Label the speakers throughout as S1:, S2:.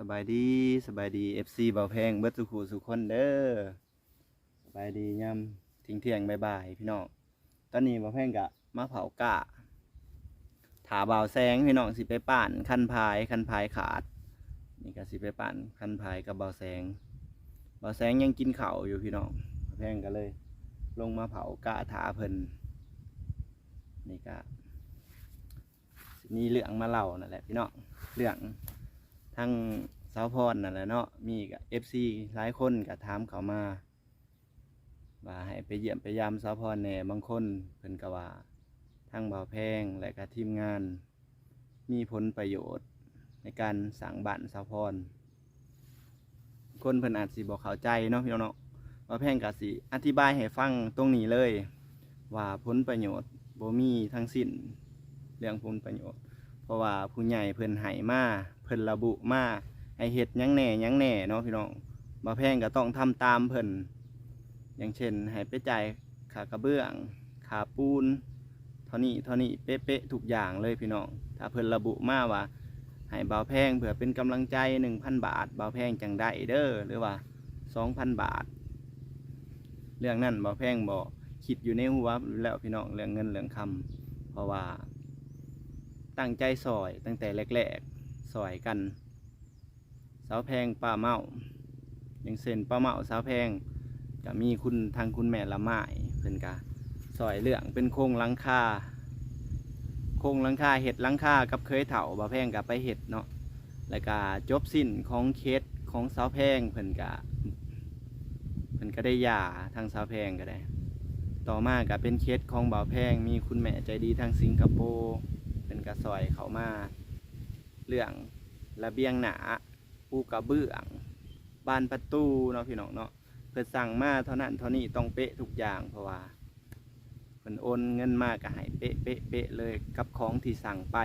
S1: สบายดีสบายดี FC เบาแพงเบิดสุขูสุขคนเด้อสบายดียามทิ้งเที่ยงๆบ่ายพี่น้องตอนนี้เบาแพงกะมาเผากะถาเบาวแซงพี่น้องสิไปป่านคันพายคันพายขาด นี่ก็สิไปป่านคันพายกับเบาวแซงเบาวแซงยังกินเข้าอยู่พี่น้องเบาแพงก็เลย ลงมาเผากะถาเพิ่นนี่ก็มีเรื่องมาเล่านั่นแหละพี่น้องเรื่อง ทั้งสาวพรนั่นแหละเนาะมีกับเอฟซีหลายคนก็ถามเขามาว่าให้ไปเยี่ยมไปยามสาวพรแหน่บางคนเพิ่นก็ว่าทั้งบ่าวแพงและก็ทีมงาน มีผลประโยชน์ในการสั่งบ้านสาวพร คนเพิ่นอาจสิบอกเข้าใจเนาะพี่น้องเนาะบ่าวแพงก็สิอธิบายให้ฟังตรงนี้เลย ว่าผลประโยชน์บ่มีทั้งสิ้นเรื่องผลประโยชน์ เพราะว่าผู้ใหญ่เพิ่นให้มา เพิ่นระบุมาให้เฮ็ดยังแหน่ยังแหน่เนาะพี่น้องบ่แพงก็ต้องทำตามเพิ่นอย่างเช่นให้ไปจ่ายค่ากระเบื้องค่าปูนเท่านี้เท่านี้เป๊ะๆทุกอย่างเลยพี่น้องถ้าเพิ่นระบุมาว่าให้บ่าแพงเผื่อเป็นกำลังใจ 1,000 บาทบาแพงจังได้เด้อหรือว่า 2,000 บาท เรื่องนั้นบาแพงบ่คิดอยู่ในหัวแล้วพี่น้องเรื่องเงินเรื่องคำเพราะว่า ตั้งใจซอยตั้งแต่แรกๆ ซอยกัน สาวแพงป้าเมาอย่างเส้นป้าเมาสาวแพงก็มีคุณทางคุณแม่ละไม้เพิ่นกะซอยเรื่องเป็นโครงลังคาโครงลังคาเห็ดลังคากับเคยเถาบ่าแพงกับไปเห็ดเนาะแล้วก็จบสิ้นของเคสของสาวแพงเพิ่นกะเพิ่นก็ได้หย่าทางสาวแพงก็ได้ ต่อมาก็เป็นเคสของบ่าวแพงมีคุณแม่ใจดีทางสิงคโปร์เป็นกระซอยเขามา เรื่องระเบียงหนาปูกระเบื้องบานประตูเนาะพี่น้องเนาะเพื่อสั่งมาเท่านั้นเท่านี้ต้องเป๊ะทุกอย่างเพราะว่าเพิ่นโอนเงินมากก็ให้เป๊ะเป๊ะเป๊ะเลยกับของที่สั่งไป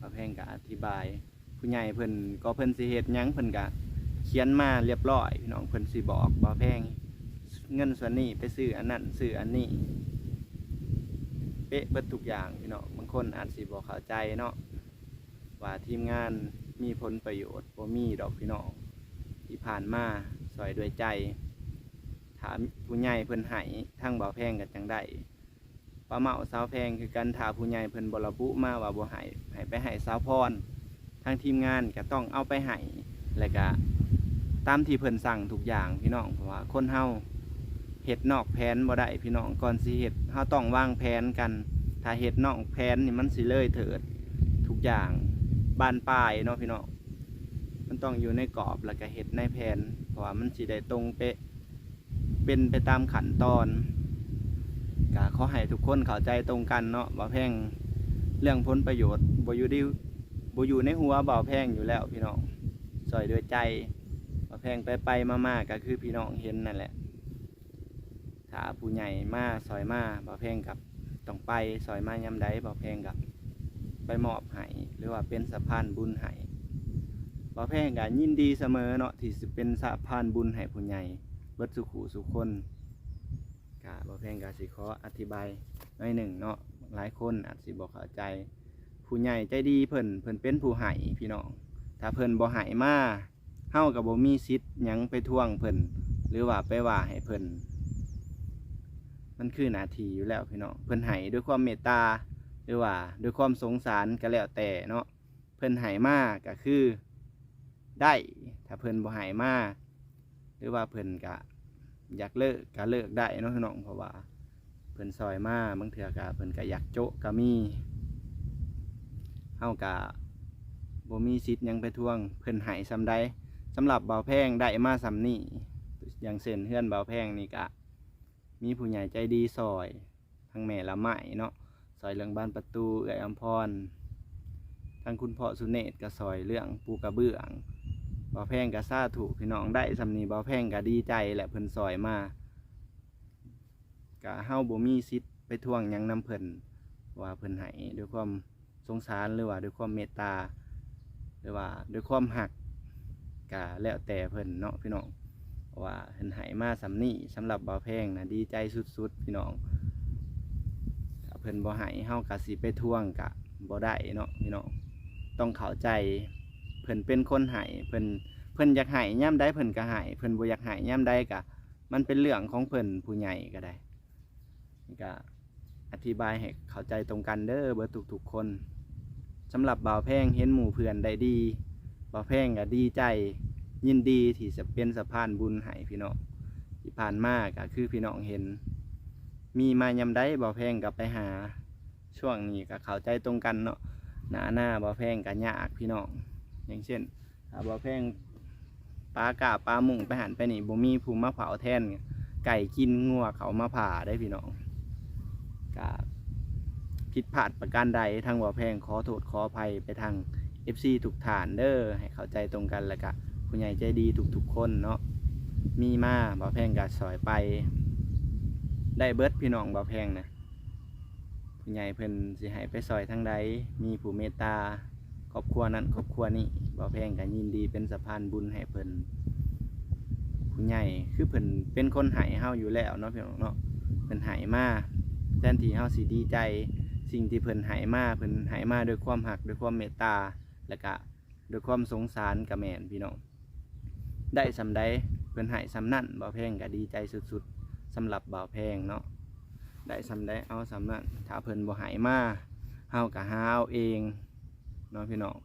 S1: ป้าแพงก็อธิบาย ผู้ใหญ่เพิ่นก็เพิ่นสิเฮ็ดหยังเพิ่นก็เขียนมาเรียบร้อยพี่น้องเพิ่นสิบอกบ่แพงเงินส่วนนี้ไปซื้ออันนั้นซื้ออันนี้ เป๊ะเบิดทุกอย่างพี่เนาะบางคนอาจสิบอกเข้าใจเนาะ ว่าทีมงานมีผลประโยชน์บ่มีดอกพี่น้องที่ผ่านมาซอยด้วยใจ ถามผู้ใหญ่เพิ่นให้ทั้งบ่าวแพงกันจังได้ป้าเมาสาวแพงคือกันถาผู้ใหญ่เพิ่นบรบุมาว่าบ่ให้ให้ไปให้สาวพรทางทีมงานก็ต้องเอาไปให้แล้วก็ตามที่เพิ่นสั่งทุกอย่างพี่น้องเพราะว่าคนเฮาเห็ดนอกแผนบ่ได้พี่น้องก่อนสิเห็ดเฮาต้องวางแผนกัน ถ้าเห็ดนอกแผนนี่มันสิเลยเถิดทุกอย่าง บานปลายเนาะพี่น้องมันต้องอยู่ในกรอบแล้วก็เห็ดในแผนเพราะว่ามันสิได้ตรงเป๊ะเป็นไปตามขั้นตอนก็ขอให้ทุกคนเข้าใจตรงกันเนาะบ่าแพงเรื่องผลประโยชน์บ่อยู่ที่บ่อยู่ในหัวบ่าแพงอยู่แล้วพี่น้องซอยด้วยใจบ่าแพงไปไปๆมาๆก็คือพี่น้องเห็นนั่นแหละถ้าผู้ใหญ่มาซอยมาบ่าแพงกับต้องไปซอยมายำใดบ่าแพงกับ ไปมอบให้หรือว่าเป็นสะพานบุญให้บ่แพงก็ยินดีเสมอเนาะที่สิเป็นสะพานบุญให้ผู้ใหญ่เบิดสุขุสุขคนก็บ่แพงก็สิขออธิบายหน่อยหนึ่งเนาะหลายคนอาจสิบ่เข้าใจ ผู้ใหญ่ใจดีเพิ่นเพิ่นเป็นผู้ให้พี่น้องถ้าเพิ่นบ่ให้มาเฮาก็บ่มีสิทธิ์หยังไปทวงเพิ่นหรือว่าไปว่าให้เพิ่นมันคือหนาทีอยู่แล้วพี่น้องเพิ่นให้ด้วยความเมตตา หรือว่าด้วยความสงสารก็แล้วแต่เนาะเพิ่นให้มากก็คือได้ถ้าเพิ่นบ่ให้มาหรือว่าเพิ่นก็อยากเลิกก็เลิกได้เนาะน้องเพราะว่าเพิ่นซอยมาบางเทื่อก็เพิ่นก็อยากโจะก็มีเฮาก็บ่มีสิทธิ์ยังไปทวงเพิ่นให้ซำใดสำหรับเบาแพงได้มาซำนี้อย่างเช่นเฮือนเบาแพงนี่ก็มีผู้ใหญ่ใจดีซอยทางแม่ละไม้เนาะ ซอยเรื่องบ้านประตูเอื้อยอำพรทางคุณพ่อสุเนศก็ซอยเรื่องปูกระเบื้องบ่าแพงก็ซาถูกพี่น้องได้สำนีบ่าแพงก็ดีใจแหละเพิ่นซอยมาก็เฮาบ่มีสิทธิ์ไปทวงยังนำเพิ่นว่าเพิ่นให้ด้วยความสงสารหรือว่าด้วยความเมตตา หรือว่าด้วยความหักก็แล้วแต่เพิ่นเนาะพี่น้องว่าเห็นไหมาสำนีสำหรับบ่าแพงนะดีใจสุดๆพี่น้อง พิ่นบ่ใหายเฮากะสิไปทวงกะบ่ได้เนาะพี่น้องต้องเข้าใจเพิ่นเป็นคนให้เพิ่นเพิ่นอยากให้ย่ำใดเพิ่นก็ให้เพิ่นบ่อยากให้ย่ำใดก็มันเป็นเรื่องของเพิ่นผู้ใหญ่ก็ได้นี่ก็อธิบายให้เข้าใจตรงกันเด้อเบิดทุกๆคนสำหรับบ่าวแพงเห็นหมู่เพื่อนได้ดีบ่าวแพงก็ดีใจยินดีที่จะเป็นสะพานบุญให้พี่น้องที่ผ่านมาก็คือพี่น้องเห็น มีมายำได้บ่อแพงกับไปหาช่วงนี้ก็เข้าใจตรงกันเนาะหน้าหน้าบ่อแพงกับยากพี่น้องอย่างเช่นบ่อแพงปลากาปลาหมุงไปหันไปนี่บ่มีภูมิมาเผาแทนไก่กินงัวเขามาผ่าได้พี่น้องก็ผิดพลาดประการใดทางบ่อแพงขอโทษขออภัยไปทาง FC ทุกฐานเด้อให้เข้าใจตรงกันแล้วก็ผู้ใหญ่ใจดีทุกๆคนเนาะมีมาบ่อแพงก็สอยไป ได้เบิดพี่น้องบ่าแพงนะผู้ใหญ่เพิ่นสิให้ไปซอยทางใดมีผู้เมตตาครอบครัวนั้นครอบครัวนี้บ่าแพงก็ยินดีเป็นสะพานบุญให้เพิ่นผู้ใหญ่คือเพิ่นเป็นคนให้เฮาอยู่แล้วเนาะพี่น้องเนาะเพิ่นให้มาแทนที่เฮาสิดีใจ สิ่งที่เพิ่นให้มาเพิ่นให้มาด้วยความหักด้วยความเมตตาแล้วก็ด้วยความสงสารกับแม่นพี่น้องได้สำใดเพิ่นให้สำนั่นบ่าแพงก็ดีใจสุดๆ สำหรับบ่าวแพงเนาะได้สำได้เอาสำนั้นถ้าเพิ่นบ่หายมาเฮาก็หาเอาเองเนาะพี่น้อง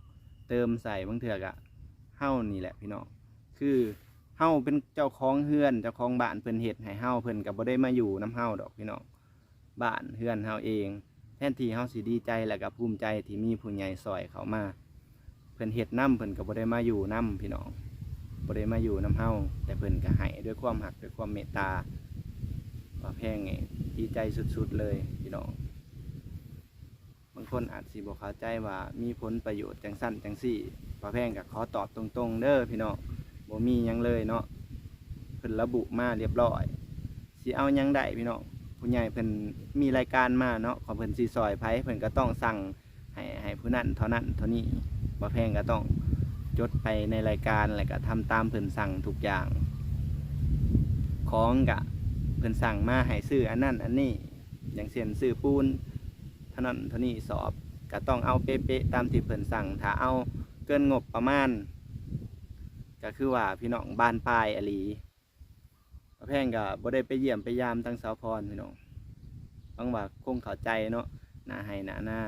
S1: เติมใส่บางเถื่อกะเฮานี่แหละพี่น้องคือเฮาเป็นเจ้าของเฮือนเจ้าของบ้านเพิ่นเฮ็ดให้เฮาเพิ่นก็บ่ได้มาอยู่นํเฮาดอกพี่น้องบ้านเฮือนเฮาเอง แทนที่เฮาสิดีใจแล้วก็ภูมิใจที่มีผู้ใหญ่ซอยเขามาเพิ่นเฮ็ดนํเพิ่นก็บ่ได้มาอยู่นํพี่น้องบ่ได้มาอยู่นํเฮาแต่เพิ่นก็ให้ด้วยความรักด้วยความเมตตา ว่าแพงไงดีใจสุดๆเลยพี่น้องบางคนอาจสิบอกเข้าใจว่ามีผลประโยชน์จังสั้นจังสี่ว่าแพงกับขอตอบตรงๆ เด้อพี่น้องบ่มียังเลยเนาะเพิ่นระบุมาเรียบร้อยสิเอายังได้พี่น้องผู้ใหญ่เพิ่นมีรายการมาเนาะขอเพิ่นสิซอยไผเพิ่นก็ต้องสั่งให้ให้ผู้นั้นเท่านั้นเท่านี้บ่แพงก็ต้องจดไปในรายการแล้วก็ทำตามเพิ่นสั่งทุกอย่าง ของกะ พิ่นสั่งมาให้ซื้ออันนั้นอันนี้ อย่างเช่นซื้อปูนเท่านั้นเท่านี้สอบก็ต้องเอาเป๊ะๆตามที่เพิ่นสั่ง ถ้าเอาเกินงบประมาณ ก็คือว่าพี่น้องบ้านปลายอลีแพงก็บ่ได้ไปเยี่ยมไปยามทั้งสาวพรพี่น้องบางว่าคงเข้าใจเนาะหน้าให้หน้าหน้า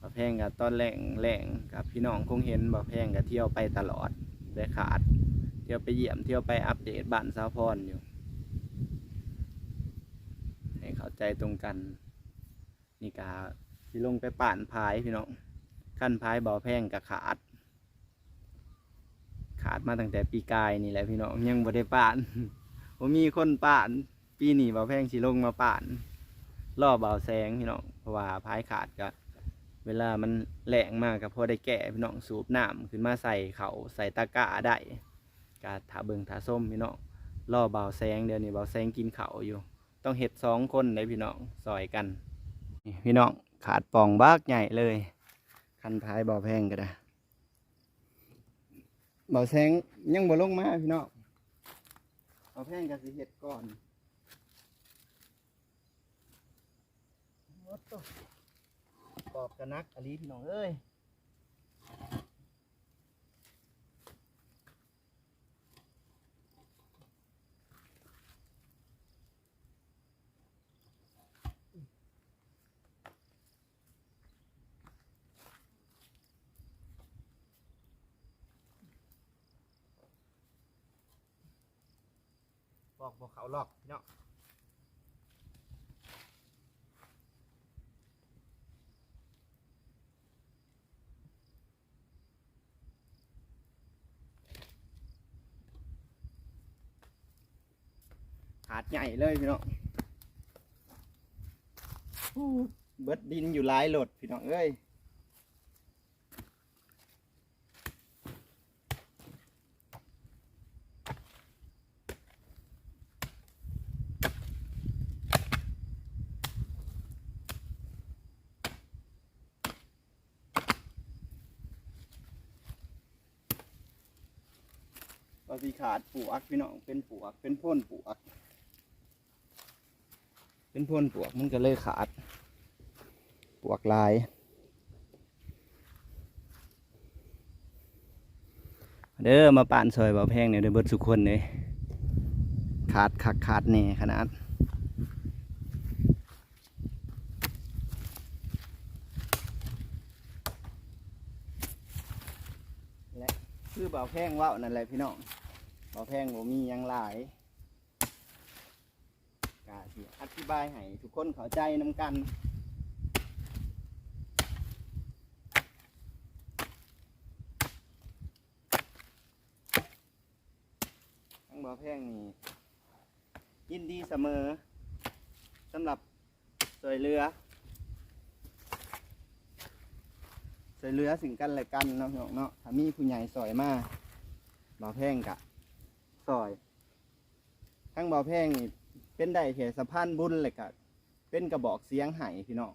S1: ป้าแพงก็ตอนแรงแรงกับพี่น้องคงเห็นป้าแพงก็เที่ยวไปตลอดได้ขาด เที่ยวไปเยี่ยมเที่ยวไปอัปเดตบ้านสาวพรอยู่ ให้เข้าใจตรงกัน นี่กาสิลงไปป่านพายพี่น้องขั้นพายเบาแพงกับขาด ขาดมาตั้งแต่ปีกายนี่แหละพี่น้องยังบ่ได้ป่านผมมีคนป่าน ปีนี้เบาแพงสิลงมาป่านล่อเบาแสงพี่น้องเพราะว่าพายขาดก็เวลามันแหลงมากก็พอได้แก่พี่น้องสูบน้ำขึ้นมาใส่เขาใส่ตะกร้าได้กาถาเบิงถาส้มพี่น้องล่อเบาแสงเดี๋ยวนี้เบาแสงกินเขาอยู่ ต้องเห็ดสองคนเลยพี่น้องซอยกัน พี่น้องขาดปองบากใหญ่เลย คันพายเบาแพงก็ได้เบาแซงยังบ่ลงมาพี่น้องเบาแพงก็สิเห็ดก่อนโอ้โตปอบกระนักอลีพี่น้องเอ้ย บอกบอกเขาหลอกพี่น้องขาดใหญ่เลยพี่น้องอู้เบิดดินอยู่หลายโหลดพี่น้องเอ้ย ก็สิขาดปลวกพี่น้องเป็นปลวกเป็นพ่นปลวกเป็นพ่นปลวกมันก็เลยขาดปลวกลาย เด้อมาป่านซอยบ่าแพงเนี่ยเด้อเบิดสุกคนเลยขาดคักขาดแน่ขนาดและคือบ่าแพงว้านั่นแหละพี่น้อง บ่แพงบ่มีหยังหลายกาสิอธิบายให้ทุกคนเข้าใจนํกัน ทั้งบ่อแพงนี่ยินดีเสมอสำหรับสวยเรือสวยเรือสิ่งกันและกันเนาะพี่น้องเนาะถ้ามีผู้ใหญ่ซอยมากบ่อแพงกะ ซอย ทั้งบ่อแพงนี่เป็นได้แค่สะพานบุญเลยกะเป็นกระบอกเสียงไห้พี่น้อง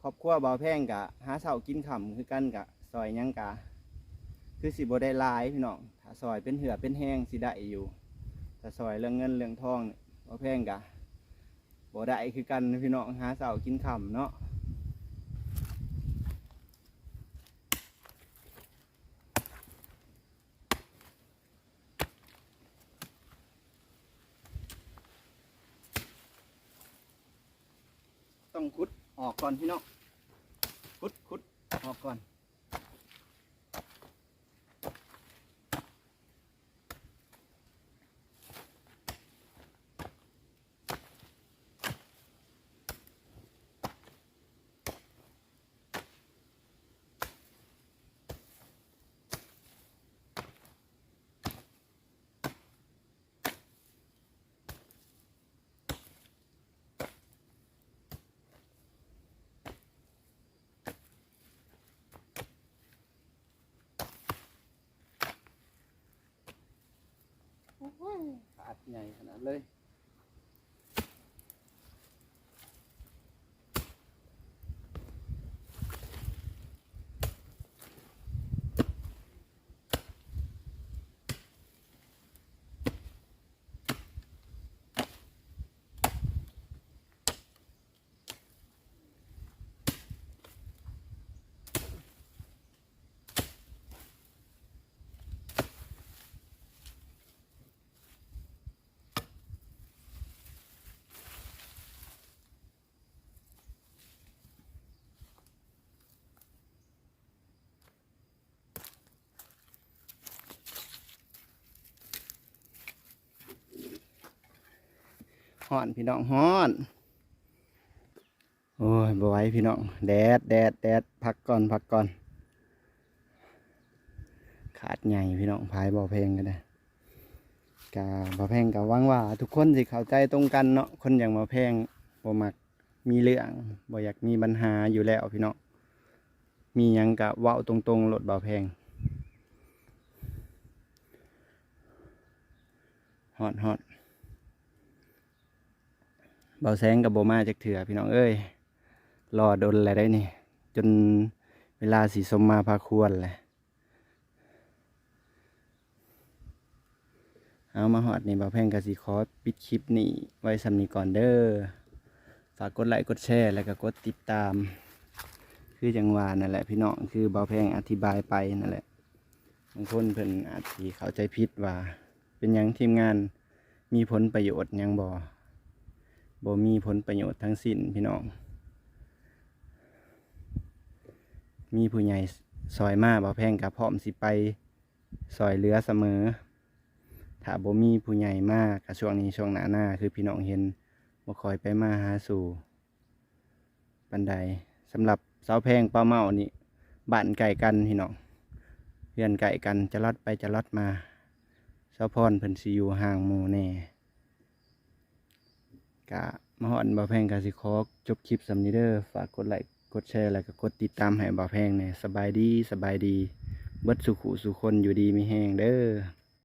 S1: ครอบครัวบ่อแพงกะหาเช้ากินค่ำคือกันกะซอยยังกะคือสิบ่ได้ลายพี่น้องถ้าซอยเป็นเหือเป็นแห้งสิได้อยู่ถ้าซอยเรื่องเงินเรื่องทองเนี่ยบ่แพงกะบ่ได้คือกันพี่น้องหาเสากินค่ำเนาะ ต้องคุดออกก่อนพี่น้องคุดคุดออกก่อน ขาดใหญ่ขนาดเลย ฮ้อนพี่น้องฮ้อน โอ้ยบ่ไหวพี่น้องแดดแดดแดดพักก่อนพักก่อน ขาดใหญ่พี่น้องพายบ่อเพลงกันนะกาบ่อเพลงกับวังว่า ทุกคนสิเข้าใจตรงกันเนาะคนอย่างบ่อเพลงบ่มักมีเรื่องบ่อยากมีปัญหาอยู่แล้วพี่น้องมียังกะเว้าตรงๆรถบ่อเพลงฮอดฮอด เบาแสงกับโบมาจากเถื่อพี่น้องเอ้ยรอดนอะไรได้นี่ จนเวลาสีสมมาพาควรแหละเอามาหอดนี่บ่าวแพงกับสีคอปิดคลิปนี่ไว้สำนีก่อนเด้อฝากกดไลค์กดแชร์แล้วก็กดติดตาม คือจังหวานั่นแหละพี่น้องคือบ่าวแพงอธิบายไปนั่นแหละบางคนเพิ่นอาจสิเข้าใจผิดว่า เป็นยังทีมงานมีผลประโยชน์ยังบ่ บ่มีผลประโยชน์ทั้งสิ้นพี่น้อง มีผู้ใหญ่ซอยมาบ่แพงกับพร้อมสิไปซอยเหลือเสมอ ถ้าบ่มีผู้ใหญ่มากกับช่วงนี้ช่วงหน้าหน้าคือพี่น้องเห็นบ่คอยไปมาหาสู่ปันใดสำหรับเสาแพงป้าเมานี่บ้านไก่กันพี่น้องเพื่อนไก่กันจะลอดไปจะลอดมาเสาพรเพิ่นสิอยู่ห่างหมู่แน่ กะมาหอนบ่าวแพงกะสิขอจบคลิปสำนีเดอร์ฝากกดไลค์กดแชร์แล้วก็กดติดตามให้บ่าวแพงเนี่ยสบายดีสบายดีเบิดสุขุสุคนอยู่ดีมีแห้งเด้อ